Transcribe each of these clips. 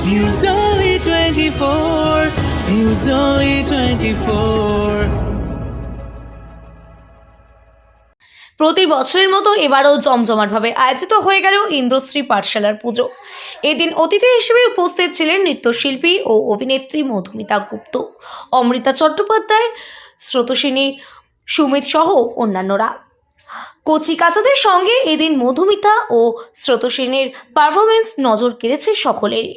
News Only 24. News Only 24. প্রতি বছরের মতো এবারও জমজমাটভাবে আয়োজিত হয়ে গেল ইন্দ্রশ্রী পাঠশালার পুজো এদিন অতিথি হিসেবে উপস্থিত ছিলেন নৃত্যশিল্পী ও অভিনেত্রী মধুমিতা গুপ্ত, অমৃতা চট্টোপাধ্যায়, স্রোতসিনী সুমিত সহ অন্যান্যরা কচি কাচাদের সঙ্গে এদিন মধুমিতা ও স্রোতসেনের পারফরমেন্স নজর কেড়েছে সকলেরই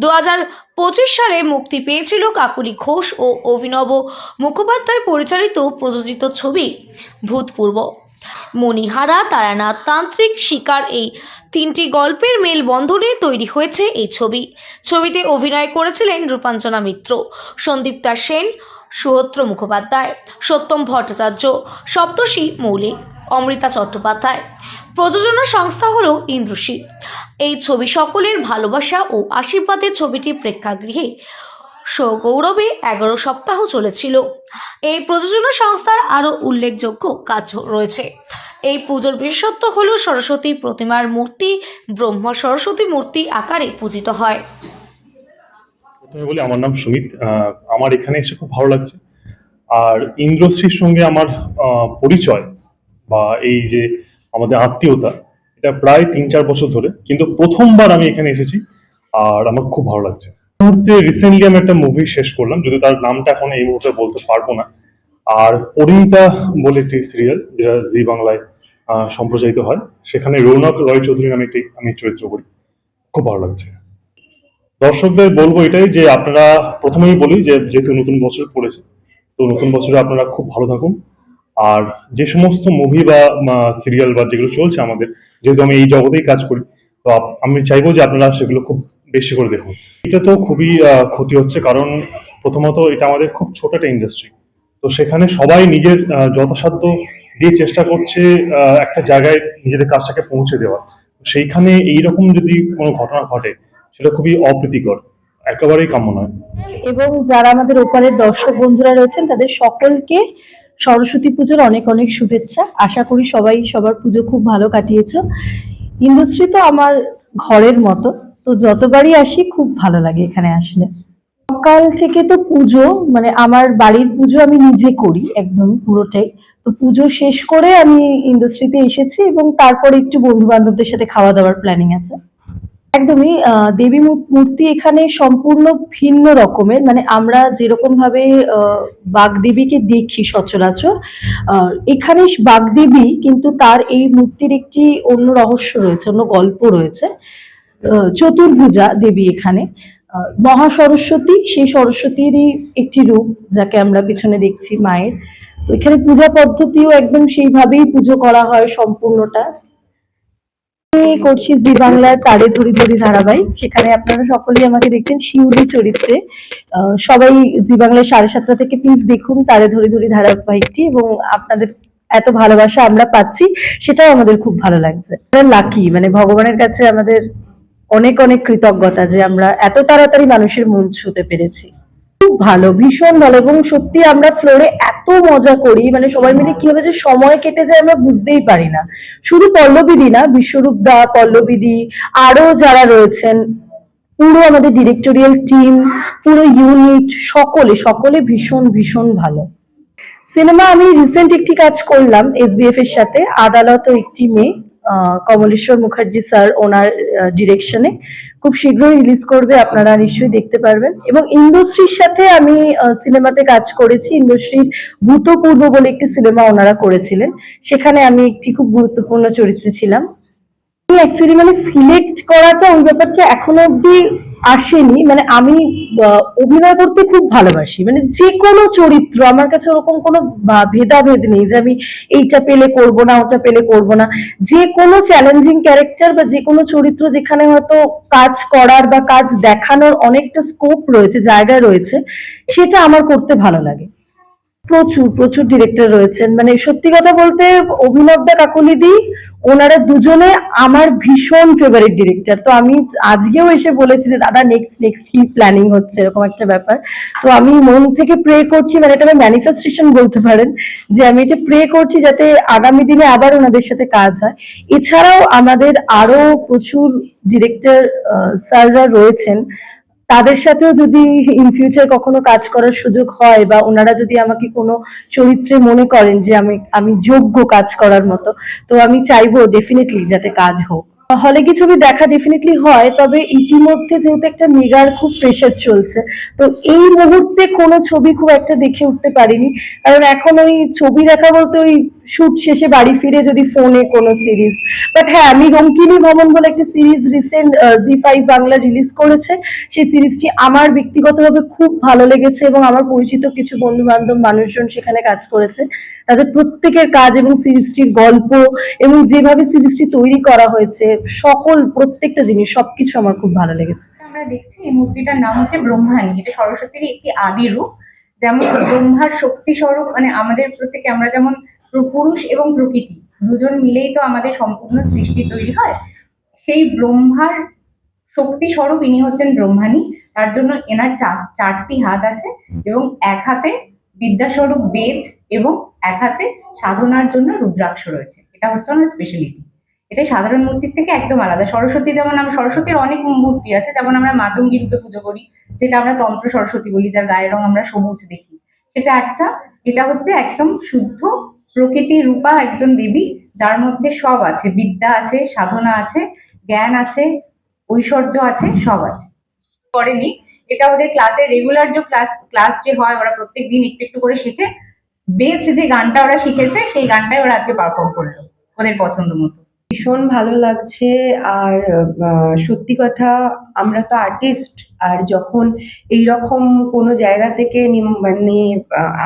দু হাজার পঁচিশ সালে মুক্তি পেয়েছিল কাকুলি ঘোষ ও অভিনব মুখোপাধ্যায় পরিচালিত প্রযোজিত ছবি ভূতপূর্ব। মণিহারা তারানাথ তান্ত্রিক শিকার এই তিনটি গল্পের মেলবন্ধনে তৈরি হয়েছে এই ছবি। ছবিতে অভিনয় করেছিলেন রূপাঞ্জনা মিত্র, সন্দীপ্তা সেন, সুহত্র মুখোপাধ্যায়, সত্যম ভট্টাচার্য, সপ্তর্ষি মৌলিক। অমৃতা চট্টোপাধ্যায়। প্রযোজনা সংস্থা হল ইন্দ্রশ্রী এই ছবি সকলের ভালোবাসা ও আশীর্বাদের ছবিটি প্রেক্ষাগৃহে সগৌরবে এগারো সপ্তাহ চলেছিল। এই প্রযোজনা সংস্থার আরও উল্লেখযোগ্য কাজ রয়েছে। এই পুজোর বিশেষত্ব হল সরস্বতী প্রতিমার মূর্তি, ব্রহ্ম সরস্বতী মূর্তি আকারে পূজিত হয়। প্রথমে বলি, আমার নাম সুমিত। আমার এখানে এসে খুব ভালো লাগছে। আর ইন্দ্রশ্রীর সঙ্গে আমার পরিচয় বা এই যে আমাদের আত্মীয়তা, এটা প্রায় তিন চার বছর ধরে, কিন্তু প্রথমবার আমি এখানে এসেছি আর আমার খুব ভালো লাগছে। মুহূর্তে রিসেন্টলি আমি একটা মুভি শেষ করলাম, যদি তার নামটা এখন এই মুহূর্তে বলতে পারব না। আর পরিণীতা বলে একটি সিরিয়াল যেটা জি বাংলায় সম্প্রচারিত হয়, সেখানে রৌনক রয় চৌধুরী নামে একটি, আমি চরিত্র করি। খুব ভালো লাগছে। দর্শকদের বলব এটাই যে, আপনারা প্রথমেই বলি যে, যেহেতু নতুন বছর পড়েছে, তো নতুন বছরে আপনারা খুব ভালো থাকুন। আর যে সমস্ত মুভি বা সিরিয়াল বা যেগুলো চলছে আমাদের, যেহেতু আমি এই জগতেই কাজ করি, তো আমি চাইব যে আপনারা সেগুলো খুব বেশি করে দেখুন। এটা তো খুবই ক্ষতি হচ্ছে কারণ প্রথমত এটা আমাদের খুব ছোট একটা ইন্ডাস্ট্রি তো সেখানে সবাই নিজের যথাসাধ্য দিয়ে চেষ্টা করছে একটা জায়গায় নিজেদের কাজটাকে পৌঁছে দেওয়া সেইখানে এইরকম যদি কোনো ঘটনা ঘটে, সেটা খুবই অপ্রীতিকর। একেবারেই কাম্য নয়। এবং যারা আমাদের ওপারের দর্শক বন্ধুরা রয়েছেন, তাদের সকলকে সরস্বতী পুজোর অনেক অনেক শুভেচ্ছা। আশা করি সবাই সবার পুজো খুব ভালো কাটিয়েছ। ইন্ডাস্ট্রি তো আমার ঘরের মতো, তো যতবারই আসি খুব ভালো লাগে এখানে আসলে। সকাল থেকে তো পুজো মানে আমার বাড়ির পুজো আমি নিজে করি একদম পুরোটাই। তো পুজো শেষ করে আমি ইন্ডাস্ট্রিতে এসেছি এবং তারপরে একটু বন্ধু বান্ধবদের সাথে খাওয়া দাওয়ার প্ল্যানিং আছে। একদমই দেবী মূর্তি এখানে সম্পূর্ণ ভিন্ন রকমের। মানে আমরা যেরকম ভাবে বাগদেবীকে দেখি সচরাচর এখানে বাগদেবী কিন্তু তার এই মূর্তির একটি অন্য রহস্য রয়েছে, অন্য গল্প রয়েছে। চতুর্ভুজা দেবী এখানে। মহা সরস্বতী, সেই সরস্বতীরই একটি রূপ যাকে আমরা পিছনে দেখছি মায়ের। এখানে পূজা পদ্ধতিও একদম সেইভাবেই পুজো করা হয় সম্পূর্ণটা। আমি করছি জি বাংলার তারে ধরি ধরি ধারাবাহিক। সেখানে আপনারা সকলেই আমাকে দেখছেন শিউলি চরিত্রে। সবাই জি বাংলায় সাড়ে সাতটা থেকে প্লিজ দেখুন তারে ধরি ধরি ধারাবাহিকটি এবং আপনাদের এত ভালোবাসা আমরা পাচ্ছি, সেটাও আমাদের খুব ভালো লাগছে। লাকি মানে ভগবানের কাছে আমাদের অনেক অনেক কৃতজ্ঞতা যে আমরা এত তাড়াতাড়ি মানুষের মন ছুতে পেরেছি। খুব ভালো, ভীষণ ভালো এবং সত্যি আমরা ফ্লোরে এত মজা করি মানে সবাই মিলে কীভাবে যে সময় কেটে যায় আমরা বুঝতেই পারি না। শুধু পল্লবীদি না, বিশ্বরূপ দা পল্লবীদি আরও যারা রয়েছেন, পুরো আমাদের ডিরেক্টোরিয়াল টিম পুরো ইউনিট সকলে সকলে ভীষণ ভীষণ ভালো। সিনেমা আমি রিসেন্ট একটি কাজ করলাম এসবিএফ এর সাথে, আদালত একটি মেয়ে। কমলেশ্বর মুখার্জি স্যার ওনার ডিরেকশনে খুব শীঘ্রই রিলিজ করবে, আপনারা নিশ্চয়ই দেখতে পারবেন। এবং ইন্দুশ্রীর সাথে আমি সিনেমাতে কাজ করেছি। ইন্ডাস্ট্রির ভূতপূর্ব বলে একটি সিনেমা ওনারা করেছিলেন। সেখানে আমি একটি খুব গুরুত্বপূর্ণ চরিত্রে ছিলাম। অ্যাকচুয়ালি মানে সিলেক্ট করাটা ওই ব্যাপারটা এখনও অব্দি আসেনি মানে আমি অভিনয় করতে খুব ভালোবাসি। মানে যে কোনো চরিত্র, আমার কাছে ওরকম কোনো ভেদাভেদ নেই যে আমি এইটা পেলে করব না, ওটা পেলে করব না। যে কোনো চ্যালেঞ্জিং ক্যারেক্টার বা যে কোনো চরিত্র যেখানে হয়তো কাজ করার বা কাজ দেখানোর অনেকটা স্কোপ রয়েছে, জায়গা রয়েছে, সেটা আমার করতে ভালো লাগে। প্রচুর প্রচুর ডিরেক্টর রয়েছেন। মানে সত্যি কথা বলতে অভিনব দা কাকুলিদি, ওনারা দুজনে আমার ভীষণ ফেভারিট ডিরেক্টর তো আমি আজকেও এসে বলেছি যে, দাদা নেক্সট নেক্সট কি প্ল্যানিং হচ্ছে? এরকম একটা ব্যাপার। তো আমি মন থেকে প্রে করছি মানে এটা ম্যানিফেস্টেশন বলতে পারেন, যে আমি এটা প্রে করছি যাতে আগামী দিনে আবার ওনাদের সাথে কাজ হয়। এছাড়াও আমাদের আরও প্রচুর ডিরেক্টর স্যাররা রয়েছেন। তাদের সাথেও যদি ইন ফিউচার কখনো কাজ করার সুযোগ হয় বা ওনারা যদি আমাকে কোনো চরিত্রে মনে করেন যে আমি আমি যোগ্য কাজ করার মতো, তো আমি চাইব ডেফিনেটলি যাতে কাজ হোক। হলে কি ছবি দেখা ডেফিনেটলি হয়, তবে ইতিমধ্যে যেহেতু একটা মেগার খুব প্রেশার চলছে, তো এই মুহূর্তে কোনো ছবি খুব একটা দেখে উঠতে পারিনি। কারণ এখন ওই ছবি দেখা বলতে ওই শুট শেষে বাড়ি ফিরে যদি ফোনে কোনো সিরিজ বাট হ্যাঁ আমি রঙ্কিনী ভবন বলে একটা series recent Zee five Bangla release করেছে। সেই সিরিজটি আমার ব্যক্তিগতভাবে খুব ভালো লেগেছে এবং আমার পরিচিত কিছু বন্ধু বান্ধব মানুষজন সেখানে কাজ করেছে। তাদের প্রত্যেকের কাজ এবং সিরিজটির গল্প এবং যেভাবে সিরিজটি তৈরি করা হয়েছে, সকল, প্রত্যেকটা জিনিস, সবকিছু আমার খুব ভালো লেগেছে। আমরা দেখছি এই মূর্তিটার নাম হচ্ছে ব্রহ্মাণী। এটা সরস্বতীর একটি আদি রূপ। যেমন ব্রহ্মার শক্তি স্বরূপ মানে আমাদের প্রত্যেকে, আমরা যেমন পুরুষ এবং প্রকৃতি, দুজন মিলেই তো আমাদের সম্পূর্ণ সৃষ্টি তৈরি হয়। সেই ব্রহ্মার শক্তি স্বরূপ ইনি হচ্ছেন ব্রহ্মাণী, তার জন্য এনার চার- চারটি হাত আছে এবং এক হাতে বিদ্যাস্বরূপ বেদ এবং এক হাতে সাধনার জন্য রুদ্রাক্ষ রয়েছে। এটা হচ্ছে ওনার স্পেশালিটি এটা সাধারণ মূর্তির থেকে একদম আলাদা। সরস্বতী যেমন আমরা সরস্বতীর অনেক মূর্তি আছে, যেমন আমরা মাতঙ্গী রূপে পুজো করি, যেটা আমরা তন্ত্র সরস্বতী বলি, যার গায়ের রং আমরা সবুজ দেখি। সেটা একটা। এটা হচ্ছে একদম শুদ্ধ প্রকৃতি রূপা একজন দেবী, যার মধ্যে সব আছে। বিদ্যা আছে, সাধনা আছে, জ্ঞান আছে, ঐশ্বর্য আছে, সব আছে। করেনি। এটা ওদের ক্লাসে রেগুলার যে ক্লাস ক্লাস যে হয়, ওরা প্রত্যেক দিন একটু একটু করে শিখে। বেস্ট যে গানটা ওরা শিখেছে, সেই গানটাই ওরা আজকে পারফর্ম করল, ওদের পছন্দ মতো। ভীষণ ভালো লাগছে আর সত্যি কথা আমরা তো আর্টিস্ট আর যখন এই রকম কোনো জায়গা থেকে মানে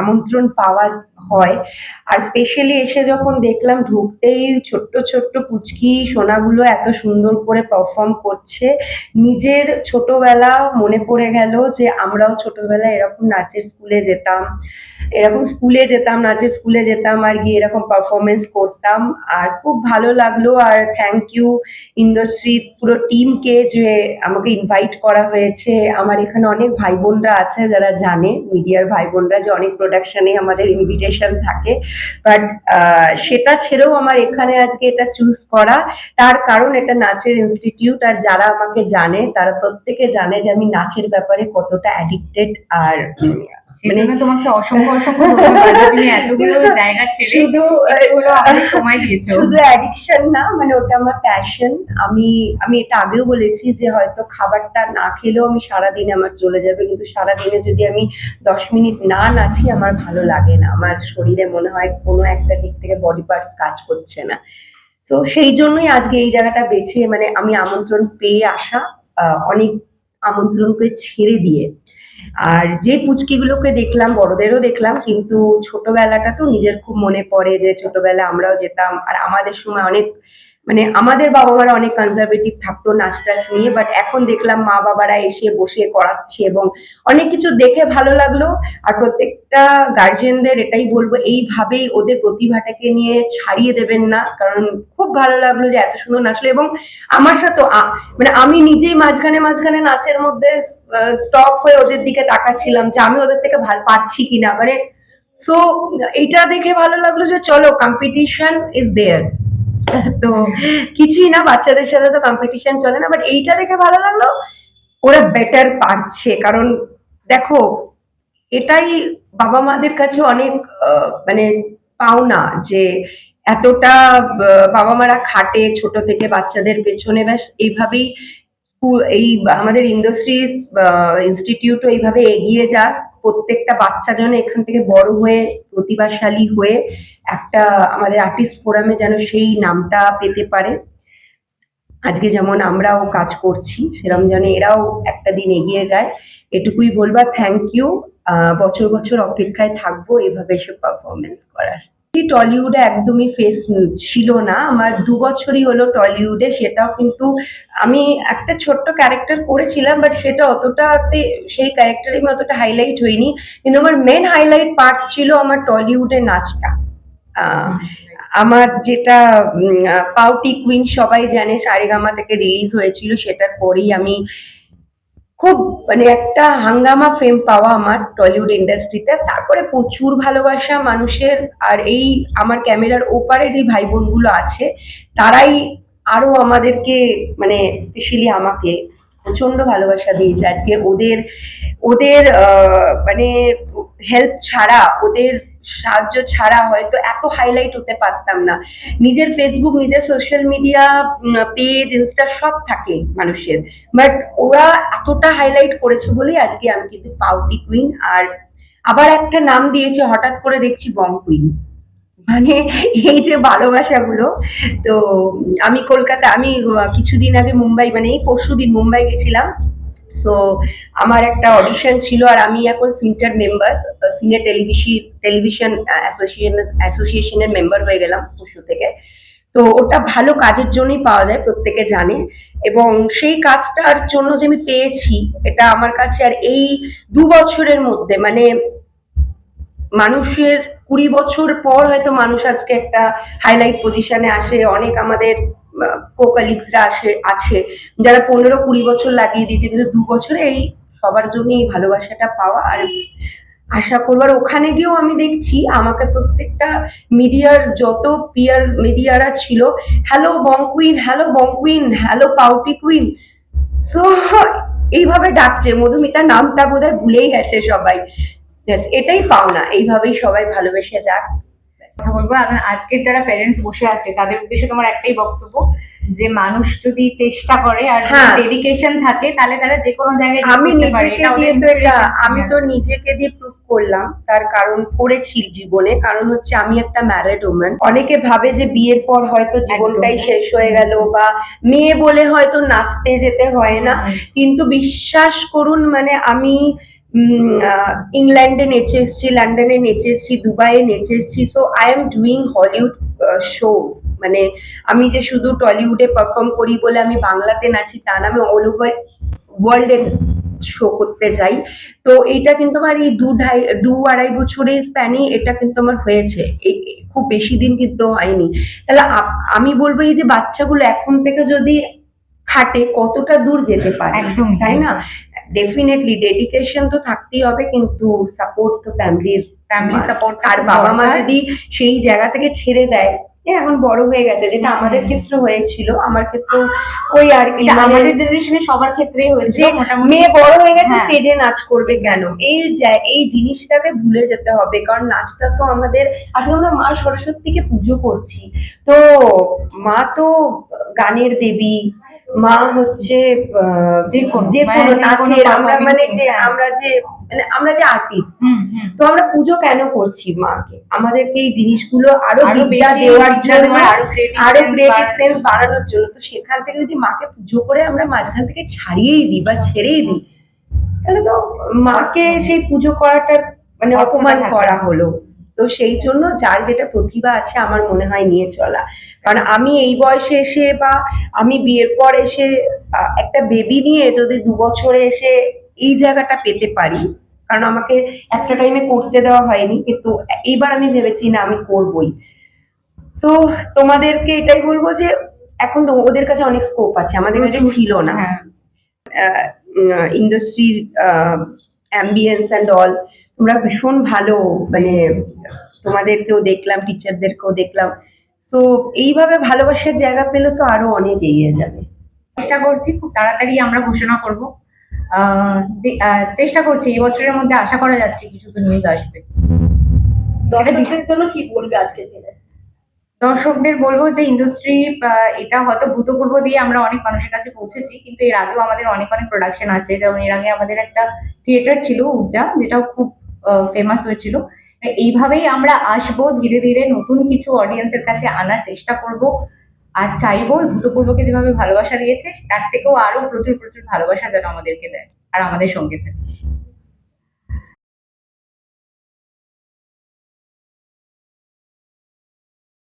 আমন্ত্রণ পাওয়া হয়, আর স্পেশালি এসে যখন দেখলাম ঢুকতেই ছোট্ট ছোট্ট পুচকি সোনাগুলো এত সুন্দর করে পারফর্ম করছে, নিজের ছোটবেলা মনে পড়ে গেল যে আমরাও ছোটবেলায় এরকম নাচের স্কুলে যেতাম এরকম স্কুলে যেতাম নাচের স্কুলে যেতাম, আর গিয়ে এরকম পারফরমেন্স করতাম। আর খুব ভালো লাগল, আর থ্যাংক ইউ ইন্ডাস্ট্রির পুরো টিমকে যে আমাকে ইনভাইট করা হয়েছে। আমার এখানে অনেক ভাই বোনরা আছে যারা জানে, মিডিয়ার ভাই বোনরা যে অনেক প্রোডাকশনে আমাদের ইনভিটেশন থাকে। বাট সেটা ছেড়েও আমার এখানে আজকে এটা চুজ করা। তার কারণ এটা নাচের ইনস্টিটিউট আর যারা আমাকে জানে, তারা প্রত্যেকে জানে যে আমি নাচের ব্যাপারে কতটা অ্যাডিক্টেড আর মানে তোমাকে অসংখ্য অসংখ্য ধন্যবাদ তুমি এতগুলো জায়গা ছেড়ে শুধু এতগুলো আমাদের সময় দিয়েছ। শুধু অ্যাডিকশন না মানে ওটা আমার প্যাশন আমি আমি এটা আগেও বলেছি যে হয়তো খাবারটা না খেলেও আমি সারাদিন আমার চলে যাবে কিন্তু সারাদিনে যদি আমি দশ মিনিট না নাচি আমার ভালো লাগে না। আমার শরীরে মনে হয় কোনো একটা দিক থেকে বডি পার্টস কাজ করছে না। তো সেই জন্যই আজকে এই জায়গাটা বেছে মানে আমি আমন্ত্রণ পেয়ে আসা আহ, অনেক আমন্ত্রণকে ছেড়ে দিয়ে আর যে পুচকিগুলোকে দেখলাম, বড়দেরও দেখলাম, কিন্তু ছোটবেলাটা তো নিজের খুব মনে পড়ে যে ছোটবেলা আমরাও যেতাম। আর আমাদের সময় অনেক মানে আমাদের বাবা মারা অনেক কনজারভেটিভ থাকতো নাচ টাচ নিয়ে বাট এখন দেখলাম মা বাবারা এসে বসে করাচ্ছে এবং অনেক কিছু দেখে ভালো লাগল। আর প্রত্যেকটা গার্জিয়ানদের এটাই বলব, এইভাবেই ওদের প্রতিভাটাকে নিয়ে ছাড়িয়ে দেবেন না। কারণ খুব ভালো লাগল যে এত সুন্দর নাচলো এবং আমার সাথে মানে আমি নিজেই মাঝখানে মাঝখানে নাচের মধ্যে স্টপ হয়ে ওদের দিকে তাকাচ্ছিলাম যে আমি ওদের থেকে ভালো পাচ্ছি কিনা। মানে সো এইটা দেখে ভালো লাগল যে চলো কম্পিটিশন ইজ দেয়ার তো কিছুই না, বাচ্চাদের সাথে তো কম্পিটিশন চলে না বাট এইটা দেখে ভালো লাগল, ওরা বেটার পারছে। কারণ দেখো, এটাই বাবা মাদের কাছে অনেক মানে পাওনা যে এতটা বাবা মারা খাটে ছোট থেকে বাচ্চাদের পেছনে, ব্যাস এইভাবেই এই আমাদের ইন্ডাস্ট্রিজ ইনস্টিটিউটও এইভাবে এগিয়ে যাক। প্রত্যেকটা বাচ্চা যেন এখান থেকে বড় হয়ে, প্রতিভাশালী হয়ে একটা আমাদের আর্টিস্ট ফোরামে যেন সেই নামটা পেতে পারে। আজকে যেমন আমরাও কাজ করছি সেরকম যেন এরাও একটা দিন এগিয়ে যায়। এটুকুই বলবা থ্যাংক ইউ বছর বছর অপেক্ষায় থাকব এভাবে এসব পারফরমেন্স করার। টলিউডে একদমই ফেস ছিল না। আমার দু বছরই হলো টলিউডে, সেটাও কিন্তু আমি একটা ছোট্ট ক্যারেক্টার করেছিলাম বাট সেটা অতটাতে, সেই ক্যারেক্টারে আমি অতটা হাইলাইট হইনি। কিন্তু আমার মেন হাইলাইট পার্ট ছিল আমার টলিউডে নাচটা। আমার যেটা পাউটি কুইন সবাই জানে, সারেগামা থেকে রিলিজ হয়েছিল, সেটার পরেই আমি খুব মানে একটা হাঙ্গামা ফেম পাওয়া আমার টলিউড ইন্ডাস্ট্রিতে তারপরে প্রচুর ভালোবাসা মানুষের, আর এই আমার ক্যামেরার ওপারে যে ভাই বোনগুলো আছে, তারাই আরও আমাদেরকে মানে স্পেশালি আমাকে প্রচণ্ড ভালোবাসা দিয়েছে। আজকে ওদের ওদের মানে হেল্প ছাড়া ওদের সাহায্য ছাড়া হয়তো এত হাইলাইট হতে পারতাম না। নিজের ফেসবুক নিজের সোশ্যাল মিডিয়া পেজ ইনস্টা সব থাকে মানুষের। বাট ওরা এতটা হাইলাইট করেছে বলেই আজকে আমি কিন্তু পাউটি কুইন আর আবার একটা নাম দিয়েছে, হঠাৎ করে দেখছি বং কুইন মানে এই যে ভালোবাসাগুলো, তো আমি কলকাতা, আমি কিছুদিন আগে মুম্বাই মানে এই পরশু দিন মুম্বাই গেছিলাম। সো আমার একটা অডিশন ছিল আর আমি এখন সিনটার member senior television television association অ্যাসোসিয়েশনের মেম্বার হয়ে গেলাম পরশু থেকে। তো ওটা ভালো কাজের জন্যই পাওয়া যায়, প্রত্যেকে জানে। এবং সেই কাজটার জন্য যে আমি পেয়েছি, এটা আমার কাছে আর এই দু বছরের মধ্যে মানে মানুষের কুড়ি বছর পর হয়তো মানুষ আজকে একটা হাইলাইট পজিশনে আসে, অনেক আমাদের কো কালিগসরা আসে, আছে। যারা পনেরো কুড়ি বছর লাগিয়ে দিয়েছে, কিন্তু দু বছরে এই সবার জন্য এই ভালোবাসাটা পাওয়া। আর আশা করবার ওখানে গিয়েও আমি দেখছি, আমাকে প্রত্যেকটা মিডিয়ার যত পিয়ার মিডিয়ারা ছিল hello Bong queen hello Bong queen hello pouty queen so এইভাবে ডাকছে, মধুমিতা নামটা বোধহয় ভুলেই গেছে সবাই। ব্যাস এটাই পাওনা, এইভাবেই সবাই ভালোবেসে যাক। কথা বলব। আমার আজকের যারা প্যারেন্টস বসে আছে তাদের উদ্দেশ্যে তোমার একটাই বক্তব্য যে মানুষ যদি চেষ্টা করে আর হ্যাঁ। ডেডিকেশন থাকে তাহলে তারা যে কোনো জায়গায় আমি। নিজেকে দিয়ে তো এটা আমি তো নিজেকে দিয়ে প্রুফ করলাম তার কারণ করেছি জীবনে। কারণ হচ্ছে আমি একটা ম্যারিড ওম্যান অনেকে ভাবে যে বিয়ের পর হয়তো জীবনটাই শেষ হয়ে গেল বা মেয়ে বলে হয়তো নাচতে যেতে হয় না। কিন্তু বিশ্বাস করুন মানে আমি ইংল্যান্ডে নেচে এসেছি লন্ডনে নেচে এসেছি দুবাইয়ে নেচে এসেছি so I am doing Hollywood shows মানে আমি যে শুধু টলিউডে পারফর্ম করি বলে আমি বাংলাতে নাচি তা না আমি অল ওভার ওয়ার্ল্ডে শো করতে যাই। তো এইটা কিন্তু আমার এই দু ঢাই দু আড়াই বছরের স্প্যানে এটা কিন্তু আমার হয়েছে। খুব বেশি দিন কিন্তু হয়নি। তাহলে আমি বলব এই যে বাচ্চাগুলো এখন থেকে যদি খাটে কতটা দূর যেতে পারে? একদমই তাই। না? ডেফিনেটলি ডেডিকেশন তো থাকতেই হবে কিন্তু সাপোর্ট তো ফ্যামিলির ফ্যামিলি সাপোর্ট আর বাবা মা যদি সেই জায়গা থেকে ছেড়ে দেয় এখন বড় হয়ে গেছে যেটা আমাদের ক্ষেত্রে হয়েছিল আমার ক্ষেত্রে ওই আর কি মানে আমাদের জেনারেশনে সবার ক্ষেত্রেই হয়েছে মেয়ে বড় হয়ে গেছে হ্যাঁ। স্টেজে নাচ করবে কেন? এই এই জিনিসটাকে ভুলে যেতে হবে কারণ নাচটা তো আমাদের আজকে আমরা মা সরস্বতীকে পুজো করছি। তো মা তো গানের দেবী মা হচ্ছে যে কোনো- মানে যে কোনো নাচের আমরা মানে যে। আমরা যে মানে আমরা যে আর্টিস্ট। তো আমরা পুজো কেন করছি মাকে? আমাদেরকে এই জিনিসগুলো আরও বিদ্যা দেওয়ার জন্য আরও creative আরও ক্রিয়েটিভ সেন্স বাড়ানোর জন্য। তো সেখান থেকে যদি মাকে পুজো করে আমরা মাঝখান থেকে ছাড়িয়েই দিই বা ছেড়েই দিই তাহলে তো মাকে সেই পুজো করাটা মানে অপমান করা হলো। তো সেই জন্য যার যেটা প্রতিভা আছে আমার মনে হয় নিয়ে চলা। কারণ আমি এই বয়সে এসে বা আমি বিয়ের পর এসে একটা বেবি নিয়ে যদি দু বছরে এসে এই জায়গাটা পেতে পারি কারণ আমাকে একটা টাইমে করতে দেওয়া হয়নি কিন্তু এইবার আমি ভেবেছি না আমি করবই। সো তোমাদেরকে এটাই বলব যে এখন ওদের কাছে অনেক স্কোপ আছে আমাদের কাছে ছিল না। ইন্ডাস্ট্রির অ্যাম্বিয়েন্স অ্যান্ড অল তোমরা ভীষণ ভালো মানে তোমাদেরকেও দেখলাম টিচারদেরকেও দেখলাম। সো এইভাবে ভালোবাসার জায়গা পেলে তো আরও অনেক এগিয়ে যাবে। চেষ্টা করছি খুব তাড়াতাড়ি আমরা ঘোষণা করব। চেষ্টা করছি এই বছরের মধ্যে আশা করা যাচ্ছে কিছু তো নিউজ আসবে। দর্শকদের জন্য কি বলবে আজকের দিনে? দর্শকদের বলব যে ইন্ডাস্ট্রি এটা হয়তো ভূতপূর্ব দিয়ে আমরা অনেক মানুষের কাছে পৌঁছেছি কিন্তু এর আগেও আমাদের অনেক অনেক প্রোডাকশন আছে। যেমন এর আগে আমাদের একটা থিয়েটার ছিল উর্জা যেটাও খুব ফেমাস হয়েছিল। এইভাবেই আমরা আসব, ধীরে ধীরে নতুন কিছু অডিয়েন্সের কাছে আনার চেষ্টা করব। আর চাইব, ভূতপূর্বকে যেভাবে ভালোবাসা দিয়েছে, তার থেকেও আরও প্রচুর প্রচুর ভালোবাসা যেন আমাদেরকে দেয়, আর আমাদের সঙ্গে থাকে।